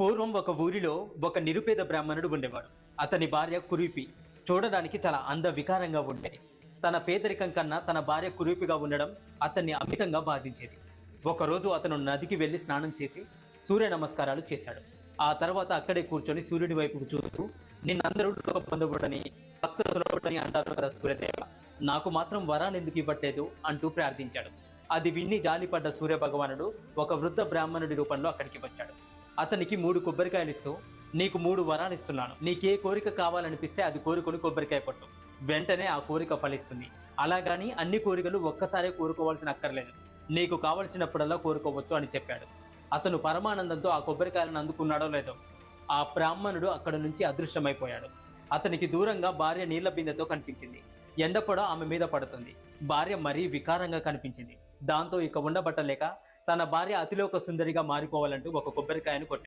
పూర్వం ఒక ఊరిలో ఒక నిరుపేద బ్రాహ్మణుడు ఉండేవాడు. అతని భార్య కురిపి చూడడానికి చాలా అంద వికారంగా ఉండేది. తన పేదరికం కన్నా తన భార్య కురీపిగా ఉండడం అతన్ని అమితంగా బాధించేది. ఒకరోజు అతను నదికి వెళ్ళి స్నానం చేసి సూర్య నమస్కారాలు చేశాడు. ఆ తర్వాత అక్కడే కూర్చొని సూర్యుడి వైపు చూస్తూ నిన్నందరూ లోక భక్తులు సులభుడని అంటారు కదా సూర్యదేవ. నాకు మాత్రం వరాన్ని ఎందుకు ఇవ్వట్లేదు? అంటూ ప్రార్థించాడు. అది విన్ని జాలిపడ్డ సూర్య భగవానుడు ఒక వృద్ధ బ్రాహ్మణుడి రూపంలో అక్కడికి వచ్చాడు. అతనికి మూడు కొబ్బరికాయలు ఇస్తూ నీకు మూడు వరాలు ఇస్తున్నాను నీకే కోరిక కావాలనిపిస్తే అది కోరుకొని కొబ్బరికాయ పట్టు వెంటనే ఆ కోరిక ఫలిస్తుంది. అలాగని అన్ని కోరికలు ఒక్కసారే కోరుకోవాల్సిన అక్కర్లేదు. నీకు కావలసినప్పుడల్లా కోరుకోవచ్చు అని చెప్పాడు. అతను పరమానందంతో ఆ కొబ్బరికాయలను అందుకున్నాడో లేదో ఆ బ్రాహ్మణుడు అక్కడ నుంచి అదృశ్యమైపోయాడు. అతనికి దూరంగా భార్య నీళ్ళ బిందెతో కనిపించింది. ఎండపొడ ఆమె మీద పడుతుంది. భార్య మరీ వికారంగా కనిపించింది. దాంతో ఇక ఉండబట్టలేక తన భార్య అతిలోక సుందరిగా మారిపోవాలంటూ ఒక కొబ్బరికాయను కొట్టాడు